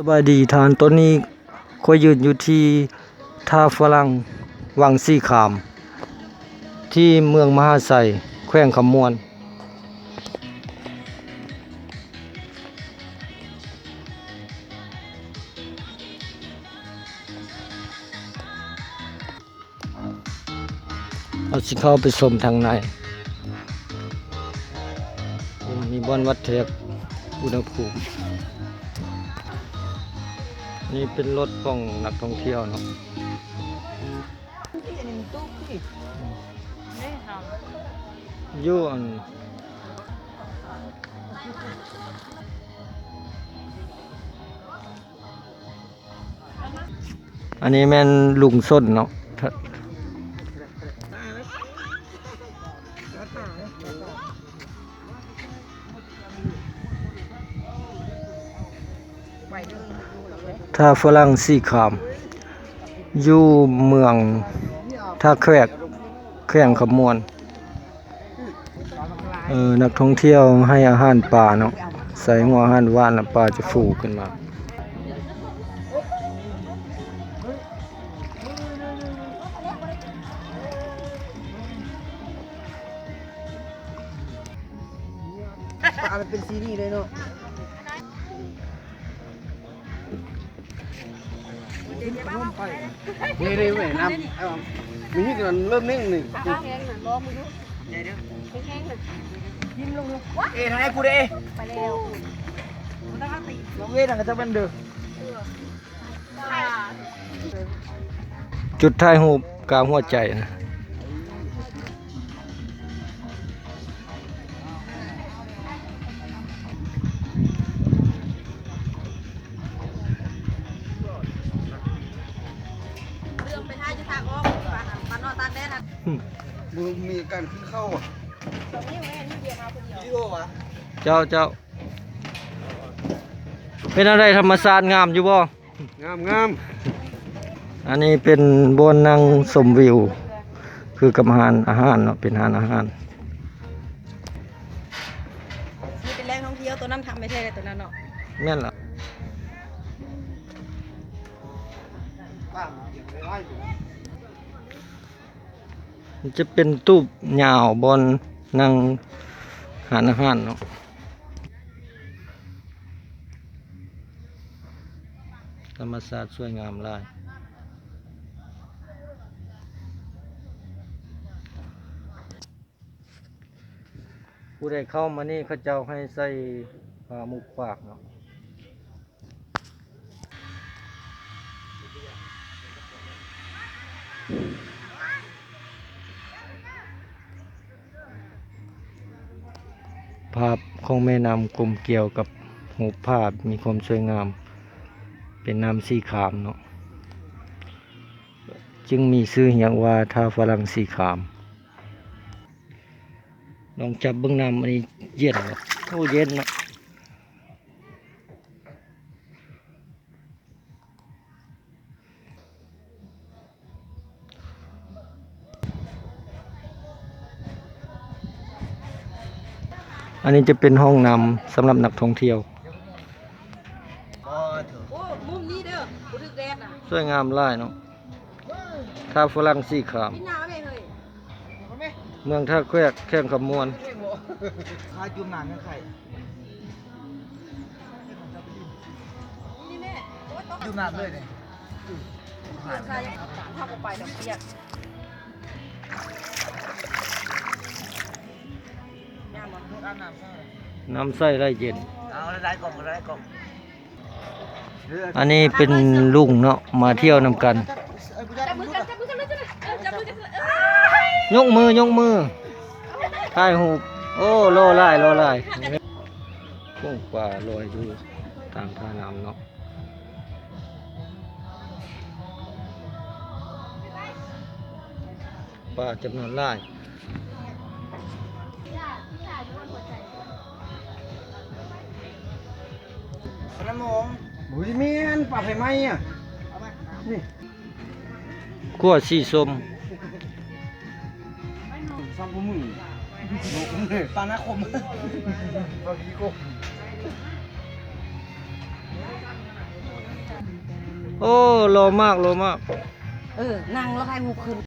สบายดีทานต้นนี้คอยยืนอยู่ที่ท่าฝรั่งวังซี่ขาม ที่เมืองมหาไซแขวงคำมวน เอาสิเข้าไปชมทางใน มีบอนวัดเทกอุณหภูมิ นี่เป็นรถของนักท่องเที่ยวเนาะยู่อันอันนี้แม่นลุงส้นเนาะถ้า ถ้าฝรั่งสี่ขาม อยู่เมืองท่าแขกแขวงขมวนเออนักท่องเที่ยวให้อาหารปลาเนาะใส่หัวอาหารว่านแล้วปลาจะฟูขึ้นมาปลามันเป็นซีรีส์เลยเนาะ นี่นี่เว้ยน้ำไอ้ผมมีนี่กันเริ่มนิ่งหนึ่งข้างแห้งน่ะรอมือดูแห้งๆน่ะยิ้มลงลงเอ้ทางไหนกูเด้ไปแล้วมันต้องติลงเว้ทางกันจะเป็นเด้อจุดท้ายหูกลางหัวใจนะาจะทางออกปานปานนอนตากแดดน่ะมึงมีการขึ้นเข้าอะตรงนี้แม่นี่เดียวมาคนเดียววิดีโอวะเจ้าเจ้าเป็นอะไรธรรมศาสตร์งามอยู่บ่งามงามอันนี้เป็นบนนั่งสมวิว คือกับอาหารอาหารเนาะเป็นอาหารอาหารนี่เป็นแรงท่องเที่ยวตัวนั้นทำไม่ใช่เลยตัวนั้นเนาะแม่นล่ะ จะเป็นตู้ยาวบนนั่งหารอาหารเนาะธรรมศาสตร์สวยงามลายผู้ใดเข้ามานี่เขาเจ้าให้ใส่ผ้ามุกปากเนาะ ภาพของแม่น้ำกลมเกี่ยวกับหูภาพมีความสวยงาม เป็นน้ำสีขามเนาะจึงมีชื่ออย่างว่าท่าฝรั่งสีขามลองจับเบื้องน้ำอันนี้เย็นเนาะโอ้เย็นเนาะ อันนี้จะเป็นห้องน้ำสำหรับนักท่องเที่ยวก็เถอะโอ้มุมนี้เด้อกูถึกแดดน่ะสวยงามหลายเนาะท่าฝรั่งสีขาม พี่หน้าแม่เฮ้ยเมืองท่าแควกแข้งขมวน ข้าจุ่มน้ำยังไข่นี่แม่โอ้ยต้องจุ่มน้ำเลยเนี่ยใครทำออกไปดอกเบี้ยย่ นอาบน้ำใช่น้ำใส่ไรเย็น เอาได้กล่องได้กล่องอันนี้เป็นลุงเนาะมาเที่ยวนำกันจับมือกันจับมือกันเลยจ้ะเออจับมือกันเลยเอ้ยยกมือยกมือถ่ายหูปโอ้โลไล่โลไล่กุ้งปลาลอยอยู่ตามท่าน้ำเนาะปลาจำนวนหลาย น้ำมองบุยเมียนปลาไฟไหมอะนี่ขั้วสีส้มซัมพูมือปลาหน้าคมปลาขี้โกโอ้โลมากโลมาก เออ นั่งแล้วให้หูขึ้น